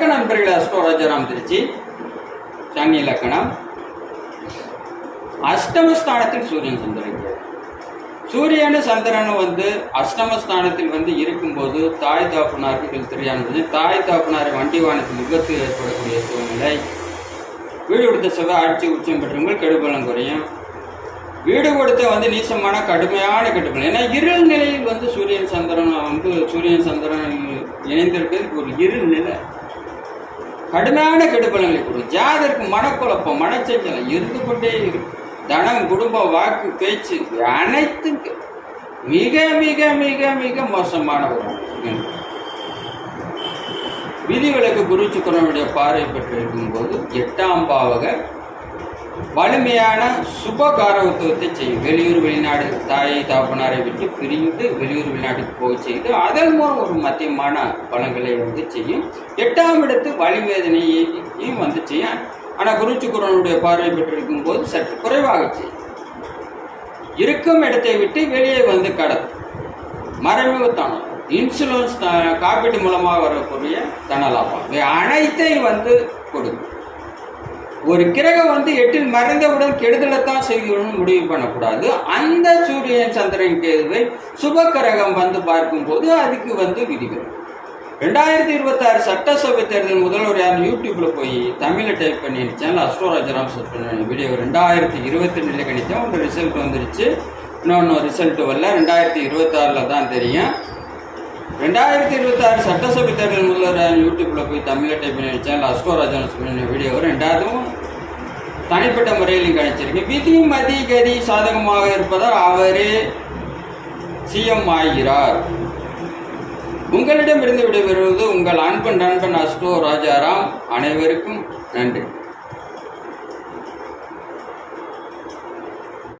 வணக்கம் நண்பர்களே அஸ்டோ ராஜாராம் திருச்சி சனி லக்கணம் அஷ்டமஸ்தானத்தில் சூரியன் சந்திரன் சூரியனு சந்திரன் வந்து அஷ்டமஸ்தானத்தில் வந்து இருக்கும்போது தாய் தாப்புனாருக்கு தெரியானது தாய் தாப்புனார் வண்டி வாகனத்தில் விபத்து ஏற்படக்கூடிய சூழ்நிலை வீடு கொடுத்த செவ்வாய் ஆட்சி உச்சம் பெற்றவங்கள் கெடுபலம் குறையும் வீடு கொடுத்த வந்து நீசமான கடுமையான கெடுபலம் ஏன்னா இருள் நிலையில் வந்து சூரியன் சந்திரன் வந்து சூரியன் சந்திரன் இணைந்திருக்கிறது ஒரு இருள் நிலை கடுமையான கெடுபலங்களை கொடுக்கும் ஜாதருக்கு மனக்குழப்பம் மனச்சஞ்சலம் இருந்து கொண்டே இருக்கும் தனம் குடும்பம் வாக்கு பேச்சு அனைத்தும் மிக மிக மிக மிக மோசமான ஒரு விதிவிலக்கு குரு சுக்கரனுடைய பார்வை பெற்றிருக்கும் போது எட்டாம் பாவக வலிமையான சுபகாரத்துவத்தை செய்யும். வெளியூர் வெளிநாடு தாயை தாப்பனாரை விட்டு பிரிந்து வெளியூர் வெளிநாட்டுக்கு போய் செய்து அதன் மூலம் ஒரு மத்தியமான பலன்களை வந்து செய்யும். எட்டாம் இடத்து வலிவேதனையையும் வந்து செய்யும். ஆனால் குரு சுக்கரனுடைய பார்வை பெற்றிருக்கும் போது சற்று குறைவாக செய்யும். இருக்கும் இடத்தை விட்டு வெளியே வந்து கடத்தும். மறைமுக இன்சூரன்ஸ் காப்பீட்டு மூலமாக வரக்கூடிய தனலாபம். இவை அனைத்தையும் வந்து கொடுக்கும். ஒரு கிரகம் வந்து எட்டில் மறைந்தவுடன் கெடுதலைத்தான் செய்யணும்னு முடிவு பண்ணக்கூடாது. அந்த சூரியன் சந்திரன் கேதுவை சுப கிரகம் வந்து பார்க்கும்போது அதுக்கு வந்து விதிகள். ரெண்டாயிரத்தி இருபத்தாறு சட்டசபை தேர்தல் முதல்வர் யார் யூடியூப்ல போய் தமிழில் டைப் பண்ணி சேனல் அஸ்ட்ரோராஜராம் செட் பண்ண வீடியோ ரெண்டாயிரத்தி இருபத்தி ரெண்டுல கணித்தேன் ஒன்று ரிசல்ட் வந்துருச்சு. இன்னொன்று ரிசல்ட் வரல. ரெண்டாயிரத்தி இருபத்தாறில் தான் தெரியும். ரெண்டாயிரத்தி இருபத்தாறு சட்டசபை தேர்தல் முதல்வர் யூடியூப்பில் போய் தமிழில் டைப் பண்ணி அஸ்கோ அஸ்ட்ரோராஜன் சொன்ன வீடியோ. ரெண்டாவதும் தனிப்பட்ட முறையிலும் கணிச்சிருக்கு விதி மதி கதி சாதகமாக இருப்பதால் அவரே சிஎம் ஆகிறார். உங்களிடமிருந்து விடைபெறுவது உங்கள் அன்பன் நண்பன் அஸ்டோ ராஜாராம். அனைவருக்கும் நன்றி.